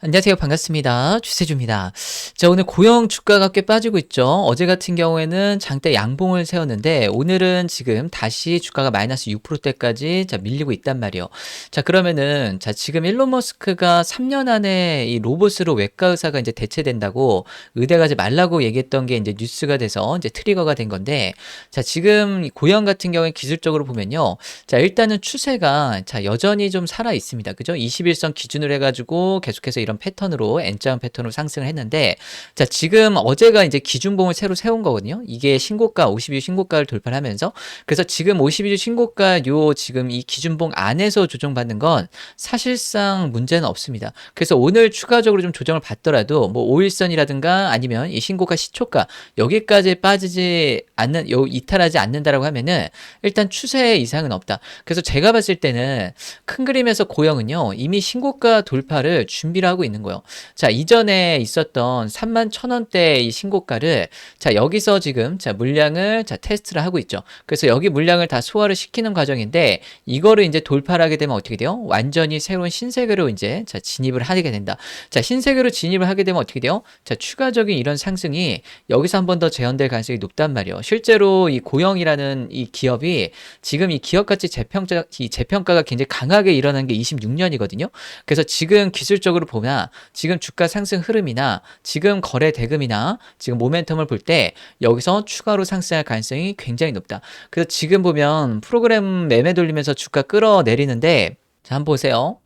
안녕하세요. 반갑습니다. 주세주입니다. 자, 오늘 고영 주가가 꽤 빠지고 있죠. 어제 같은 경우에는 장대 양봉을 세웠는데 오늘은 지금 다시 주가가 마이너스 6%대까지 자, 밀리고 있단 말이에요. 자, 그러면은 자, 지금 일론 머스크가 3년 안에 이 로봇으로 외과 의사가 이제 대체된다고 의대 가지 말라고 얘기했던 게 이제 뉴스가 돼서 이제 트리거가 된 건데 자, 지금 고영 같은 경우에 기술적으로 보면요. 자, 일단은 추세가 자, 여전히 좀 살아 있습니다. 그죠? 21선 기준으로 해 가지고 계속해서 이런 패턴으로 N자음 패턴으로 상승을 했는데 자 지금 어제가 이제 기준봉을 새로 세운 거거든요. 이게 신고가 52주 신고가를 돌파를 하면서 그래서 지금 52주 신고가 요 지금 이 기준봉 안에서 조정받는 건 사실상 문제는 없습니다. 그래서 오늘 추가적으로 좀 조정을 받더라도 뭐 5일선이라든가 아니면 이 신고가 시초가 여기까지 빠지지 않는 요 이탈하지 않는다라고 하면은 일단 추세 이상은 없다. 그래서 제가 봤을 때는 큰 그림에서 고영은요 이미 신고가 돌파를 준비를 하고 있는 거예요. 자, 이전에 있었던 3만 천 원대 이 신고가를 자, 여기서 지금 자, 물량을 자, 테스트를 하고 있죠. 그래서 여기 물량을 다 소화를 시키는 과정인데 이거를 이제 돌파를 하게 되면 어떻게 돼요? 완전히 새로운 신세계로 이제 자, 진입을 하게 된다. 자, 신세계로 진입을 하게 되면 어떻게 돼요? 자, 추가적인 이런 상승이 여기서 한 번 더 재현될 가능성이 높단 말이에요. 실제로 이 고영이라는 이 기업이 지금 이 기업 가치 재평가 이 재평가가 굉장히 강하게 일어난 게 26년이거든요. 그래서 지금 기술적으로 보면 지금 주가 상승 흐름이나 지금 거래 대금이나 지금 모멘텀을 볼 때 여기서 추가로 상승할 가능성이 굉장히 높다. 그래서 지금 보면 프로그램 매매 돌리면서 주가 끌어내리는데 자, 한번 보세요.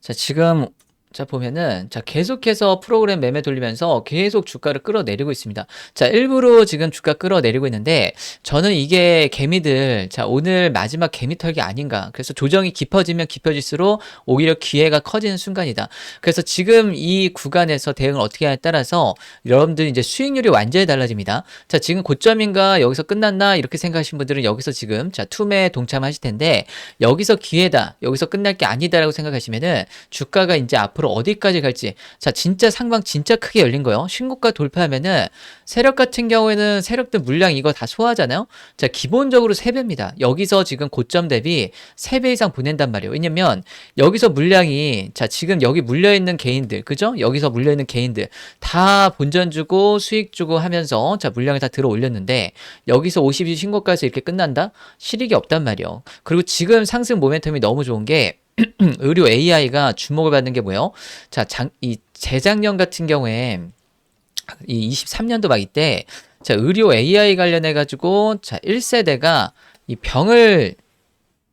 자, 지금 자 보면은 자 계속해서 프로그램 매매 돌리면서 계속 주가를 끌어내리고 있습니다. 자 일부러 지금 주가 끌어내리고 있는데 저는 이게 개미들 자 오늘 마지막 개미 털기 아닌가. 그래서 조정이 깊어지면 깊어질수록 오히려 기회가 커지는 순간이다. 그래서 지금 이 구간에서 대응을 어떻게 하냐에 따라서 여러분들 이제 수익률이 완전히 달라집니다. 자 지금 고점인가 여기서 끝났나 이렇게 생각하시는 분들은 여기서 지금 자 투매 동참하실 텐데 여기서 기회다 여기서 끝날 게 아니다라고 생각하시면은 주가가 이제 앞으로 앞으로 어디까지 갈지. 자, 진짜 상방 진짜 크게 열린 거예요. 신고가 돌파하면은 세력 같은 경우에는 세력들 물량 이거 다 소화하잖아요. 자, 기본적으로 3배입니다. 여기서 지금 고점 대비 3배 이상 보낸단 말이에요. 왜냐면 여기서 물량이 자, 지금 여기 물려 있는 개인들, 그죠? 여기서 물려 있는 개인들 다 본전 주고 수익 주고 하면서 자, 물량을 다 들어 올렸는데 여기서 50일 신고가에서 이렇게 끝난다? 실익이 없단 말이에요. 그리고 지금 상승 모멘텀이 너무 좋은 게 의료 AI가 주목을 받는 게 뭐예요? 자, 장, 이 재작년 같은 경우에 이 23년도 막 이때 자, 의료 AI 관련해 가지고 자, 1세대가 이 병을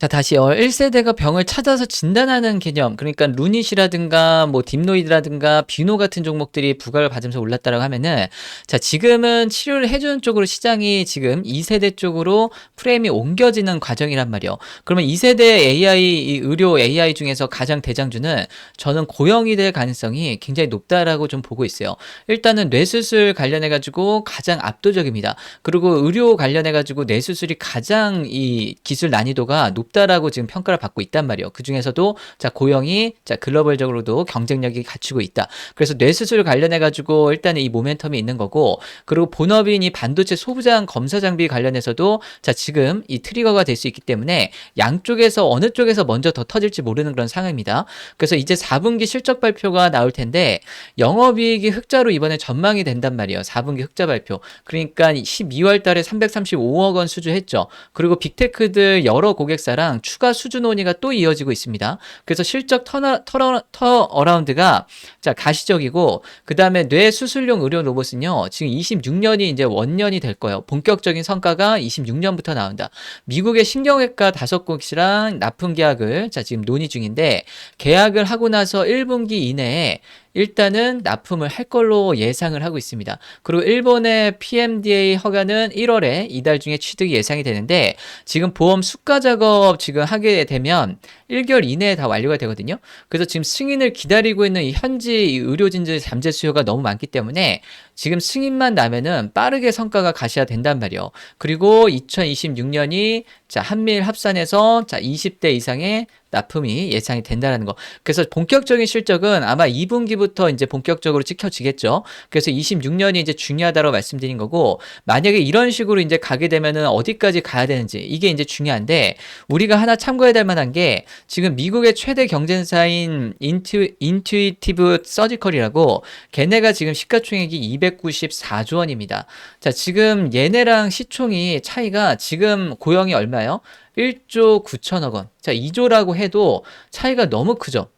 자, 다시요. 1세대가 병을 찾아서 진단하는 개념. 그러니까 루닛이라든가 뭐 딥노이드라든가 비노 같은 종목들이 부각을 받으면서 올랐다라고 하면은 자, 지금은 치료를 해 주는 쪽으로 시장이 지금 2세대 쪽으로 프레임이 옮겨지는 과정이란 말이요. 그러면 2세대 AI, 의료 AI 중에서 가장 대장주는 저는 고형이 될 가능성이 굉장히 높다라고 좀 보고 있어요. 일단은 뇌수술 관련해 가지고 가장 압도적입니다. 그리고 의료 관련해 가지고 뇌수술이 가장 이 기술 난이도가 높 높다라고 지금 평가를 받고 있단 말이에요. 그 중에서도 자 고영이 자 글로벌적으로도 경쟁력이 갖추고 있다. 그래서 뇌수술 관련해 가지고 일단은 이 모멘텀이 있는 거고 그리고 본업인 이 반도체 소부장 검사 장비 관련해서도 자 지금 이 트리거가 될 수 있기 때문에 양쪽에서 어느 쪽에서 먼저 더 터질지 모르는 그런 상황입니다. 그래서 이제 4분기 실적 발표가 나올 텐데 영업이익이 흑자로 이번에 전망이 된단 말이에요. 4분기 흑자 발표. 그러니까 12월 달에 335억 원 수주했죠. 그리고 빅테크들 여러 고객사랑 투자랑 추가 수주 논의가 또 이어지고 있습니다. 그래서 실적 터너, 터러, 터어라운드가 자 가시적이고 그 다음에 뇌 수술용 의료 로봇은요 지금 26년이 이제 원년이 될 거예요. 본격적인 성과가 26년부터 나온다. 미국의 신경외과 다섯 곳이랑 납품 계약을 자 지금 논의 중인데 계약을 하고 나서 1분기 이내에 일단은 납품을 할 걸로 예상을 하고 있습니다. 그리고 일본의 PMDA 허가는 1월에 이달 중에 취득이 예상이 되는데 지금 보험 수가 작업 지금 하게 되면 1개월 이내에 다 완료가 되거든요. 그래서 지금 승인을 기다리고 있는 이 현지 의료진들 잠재 수요가 너무 많기 때문에 지금 승인만 나면은 빠르게 성과가 가셔야 된단 말이에요. 그리고 2026년이 자, 한미일 합산해서 자, 20대 이상의 납품이 예상이 된다는 거. 그래서 본격적인 실적은 아마 2분기부터 이제 본격적으로 찍혀지겠죠. 그래서 26년이 이제 중요하다고 말씀드린 거고, 만약에 이런 식으로 이제 가게 되면은 어디까지 가야 되는지, 이게 이제 중요한데, 우리가 하나 참고해야 될 만한 게, 지금 미국의 최대 경쟁사인 인투, 인투이티브 서지컬이라고, 걔네가 지금 시가총액이 294조 원입니다. 자, 지금 얘네랑 시총이 차이가 지금 고영이 얼마요? 1조 9천억 원. 자, 2조라고 해도 차이가 너무 크죠.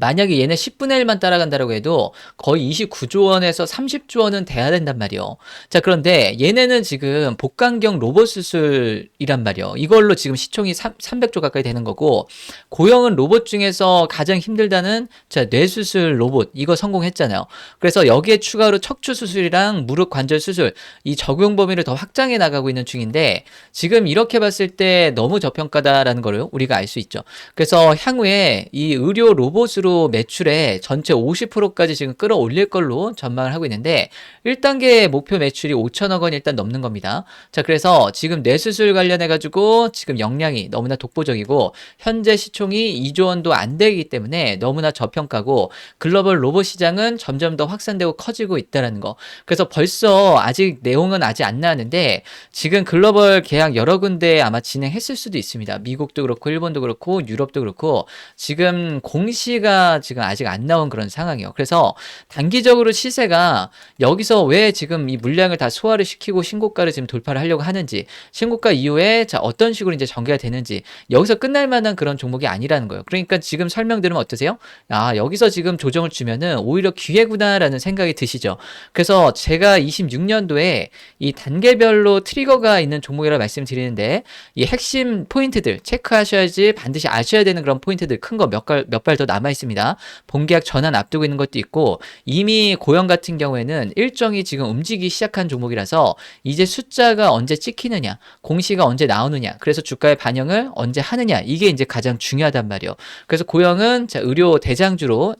만약에 얘네 10분의 1만 따라간다고 해도 거의 29조 원에서 30조 원은 돼야 된단 말이요. 자, 그런데 얘네는 지금 복강경 로봇 수술이란 말이요. 이걸로 지금 시총이 3, 300조 가까이 되는 거고, 고영은 로봇 중에서 가장 힘들다는 자, 뇌수술 로봇, 이거 성공했잖아요. 그래서 여기에 추가로 척추 수술이랑 무릎 관절 수술, 이 적용 범위를 더 확장해 나가고 있는 중인데, 지금 이렇게 봤을 때 너무 저평가다라는 거를 우리가 알 수 있죠. 그래서 향후에 이 의료 로봇으로 매출의 전체 50%까지 지금 끌어올릴 걸로 전망을 하고 있는데 1단계 목표 매출이 5천억 원 일단 넘는 겁니다. 자, 그래서 지금 뇌수술 관련해 가지고 지금 역량이 너무나 독보적이고 현재 시총이 2조 원도 안 되기 때문에 너무나 저평가고 글로벌 로봇 시장은 점점 더 확산되고 커지고 있다라는 거. 그래서 벌써 아직 내용은 아직 안 나왔는데 지금 글로벌 계약 여러 군데 아마 진행했을 수도 있습니다. 미국도 그렇고 일본도 그렇고 유럽도 그렇고 지금 공시가 지금 아직 안 나온 그런 상황이에요. 그래서 단기적으로 시세가 여기서 왜 지금 이 물량을 다 소화를 시키고 신고가를 지금 돌파를 하려고 하는지 신고가 이후에 자 어떤 식으로 이제 전개가 되는지 여기서 끝날 만한 그런 종목이 아니라는 거예요. 그러니까 지금 설명드리면 어떠세요? 아 여기서 지금 조정을 주면은 오히려 기회구나라는 생각이 드시죠. 그래서 제가 26년도에 이 단계별로 트리거가 있는 종목이라 말씀드리는데 이 핵심 포인트들 체크하셔야지 반드시 아셔야 되는 그런 포인트들 큰 거 몇 발 몇 발 더 남아 있습니다. 본계약 전환 앞두고 있는 것도 있고 이미 고영 같은 경우에는 일정이 지금 움직이기 시작한 종목이라서 이제 숫자가 언제 찍히느냐, 공시가 언제 나오느냐, 그래서 주가의 반영을 언제 하느냐 이게 이제 가장 중요하단 말이에요. 그래서 고영은 자, 의료 대장주로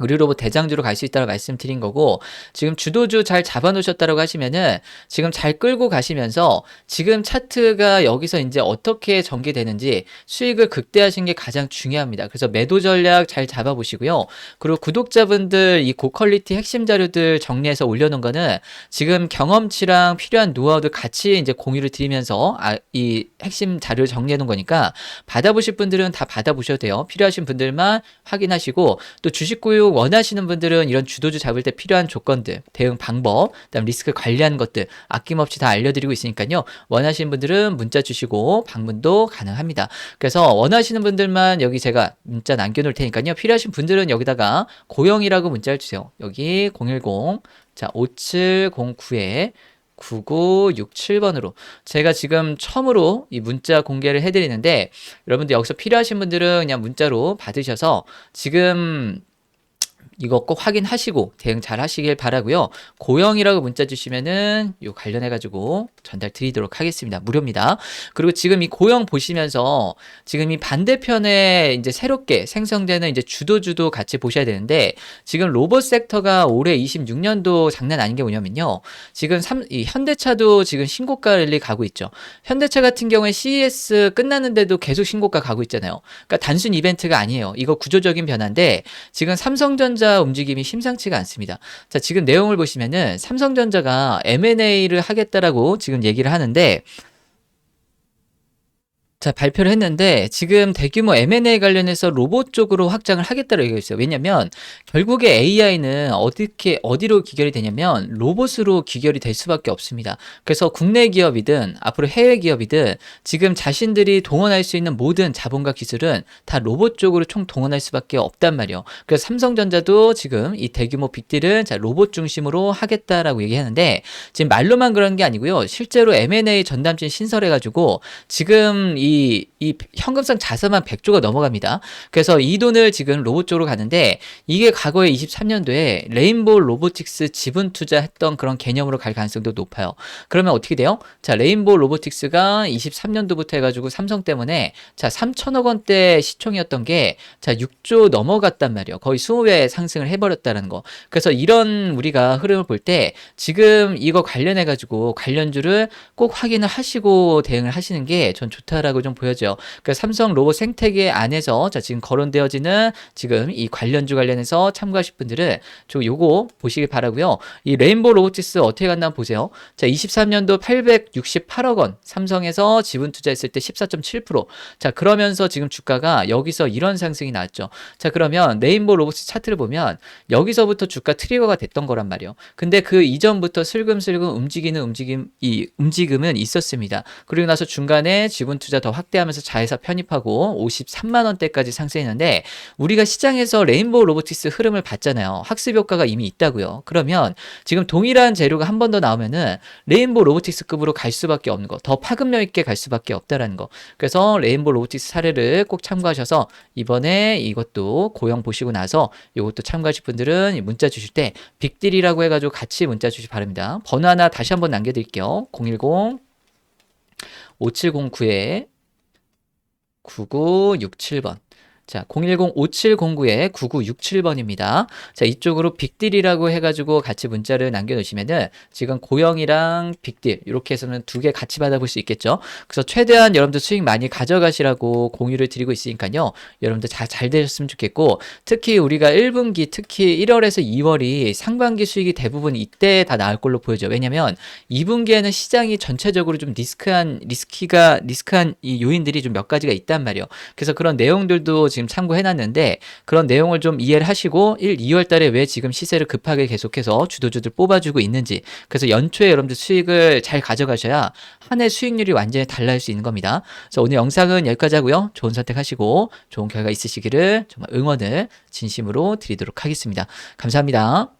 의료로봇 대장주로 갈 수 있다고 말씀드린 거고 지금 주도주 잘 잡아놓으셨다고 하시면은 지금 잘 끌고 가시면서 지금 차트가 여기서 이제 어떻게 전개되는지 수익을 극대화하시는 게 가장 중요합니다. 그래서 매도 전략 잘 잡아보시고요. 그리고 구독자분들 이 고퀄리티 핵심 자료들 정리해서 올려놓은 거는 지금 경험치랑 필요한 노하우들 같이 이제 공유를 드리면서 아, 이 핵심 자료를 정리해 놓은 거니까 받아보실 분들은 다 받아보셔도 돼요. 필요하신 분들만 확인하시고 또 주식 구육 원하시는 분들은 이런 주도주 잡을 때 필요한 조건들, 대응 방법, 그다음 리스크 관리하는 것들 아낌없이 다 알려드리고 있으니까요. 원하시는 분들은 문자 주시고 방문도 가능합니다. 그래서 원하시는 분들만 여기 제가 문자 남겨놓을 테니까요. 필요하신 분들은 여기다가 고영이라고 문자를 주세요. 여기 010 자, 5709에 9967번으로 제가 지금 처음으로 이 문자 공개를 해드리는데 여러분들 여기서 필요하신 분들은 그냥 문자로 받으셔서 지금 이거 꼭 확인하시고 대응 잘 하시길 바라고요. 고영이라고 문자 주시면은 요 관련해 가지고 전달 드리도록 하겠습니다. 무료입니다. 그리고 지금 이 고영 보시면서 지금 이 반대편에 이제 새롭게 생성되는 이제 주도 주도 같이 보셔야 되는데 지금 로봇 섹터가 올해 26년도 장난 아닌 게 뭐냐면요. 지금 3, 이 현대차도 지금 신고가 랠리 가고 있죠. 현대차 같은 경우에 CES 끝났는데도 계속 신고가 가고 있잖아요. 그러니까 단순 이벤트가 아니에요. 이거 구조적인 변화인데 지금 삼성전자 움직임이 심상치가 않습니다. 자, 지금 내용을 보시면은 삼성전자가 M&A를 하겠다라고 지금 얘기를 하는데 자, 발표를 했는데 지금 대규모 M&A 관련해서 로봇 쪽으로 확장을 하겠다고 얘기했어요. 왜냐면 결국에 AI는 어떻게 어디로 귀결이 되냐면 로봇으로 귀결이 될 수밖에 없습니다. 그래서 국내 기업이든 앞으로 해외 기업이든 지금 자신들이 동원할 수 있는 모든 자본과 기술은 다 로봇 쪽으로 총 동원할 수밖에 없단 말이에요. 그래서 삼성전자도 지금 이 대규모 빅딜은 자, 로봇 중심으로 하겠다라고 얘기하는데 지금 말로만 그런 게 아니고요. 실제로 M&A 전담진 신설해 가지고 지금 이 이, 이 현금성 자산만 100조가 넘어갑니다. 그래서 이 돈을 지금 로봇 쪽으로 가는데 이게 과거에 23년도에 레인보우 로보틱스 지분 투자했던 그런 개념으로 갈 가능성도 높아요. 그러면 어떻게 돼요? 자, 레인보우 로보틱스가 23년도부터 해가지고 삼성 때문에 자, 3천억 원대 시총이었던 게 자, 6조 넘어갔단 말이에요. 거의 20배 상승을 해버렸다는 거. 그래서 이런 우리가 흐름을 볼 때 지금 이거 관련해가지고 관련주를 꼭 확인을 하시고 대응을 하시는 게 전 좋다라고 좀 보여져요. 그러니까 삼성 로봇 생태계 안에서 자, 지금 거론되어지는 지금 이 관련주 관련해서 참고하실 분들은 저 요거 보시길 바라고요. 이 레인보우 로보틱스 어떻게 갔나 보세요. 자, 23년도 868억 원 삼성에서 지분 투자했을 때 14.7%. 자, 그러면서 지금 주가가 여기서 이런 상승이 나왔죠. 자, 그러면 레인보우 로보틱스 차트를 보면 여기서부터 주가 트리거가 됐던 거란 말이에요. 근데 그 이전부터 슬금슬금 움직이는 움직임 이 움직임은 있었습니다. 그리고 나서 중간에 지분 투자 더 확대하면서 자회사 편입하고 53만 원대까지 상승했는데 우리가 시장에서 레인보우 로보틱스 흐름을 봤잖아요. 학습 효과가 이미 있다고요. 그러면 지금 동일한 재료가 한 번 더 나오면은 레인보우 로보틱스급으로 갈 수밖에 없는 거, 더 파급력 있게 갈 수밖에 없다라는 거. 그래서 레인보우 로보틱스 사례를 꼭 참고하셔서 이번에 이것도 고영 보시고 나서 이것도 참고하실 분들은 문자 주실 때 빅딜이라고 해가지고 같이 문자 주시 기 바랍니다. 번호 하나 다시 한번 남겨드릴게요. 010 5709에 9967번. 자, 010-5709에 9967번입니다. 자, 이쪽으로 빅딜이라고 해가지고 같이 문자를 남겨놓으시면은 지금 고영이랑 빅딜, 이렇게 해서는 두 개 같이 받아볼 수 있겠죠. 그래서 최대한 여러분들 수익 많이 가져가시라고 공유를 드리고 있으니까요. 여러분들 잘, 잘 되셨으면 좋겠고, 특히 우리가 1분기, 특히 1월에서 2월이 상반기 수익이 대부분 이때 다 나올 걸로 보여져. 왜냐면 2분기에는 시장이 전체적으로 좀 리스크한, 리스키가, 리스크한 이 요인들이 좀 몇 가지가 있단 말이에요. 그래서 그런 내용들도 지금 참고해놨는데 그런 내용을 좀 이해를 하시고 1, 2월 달에 왜 지금 시세를 급하게 계속해서 주도주들 뽑아주고 있는지 그래서 연초에 여러분들 수익을 잘 가져가셔야 한 해 수익률이 완전히 달라질 수 있는 겁니다. 그래서 오늘 영상은 여기까지 하고요. 좋은 선택하시고 좋은 결과 있으시기를 정말 응원을 진심으로 드리도록 하겠습니다. 감사합니다.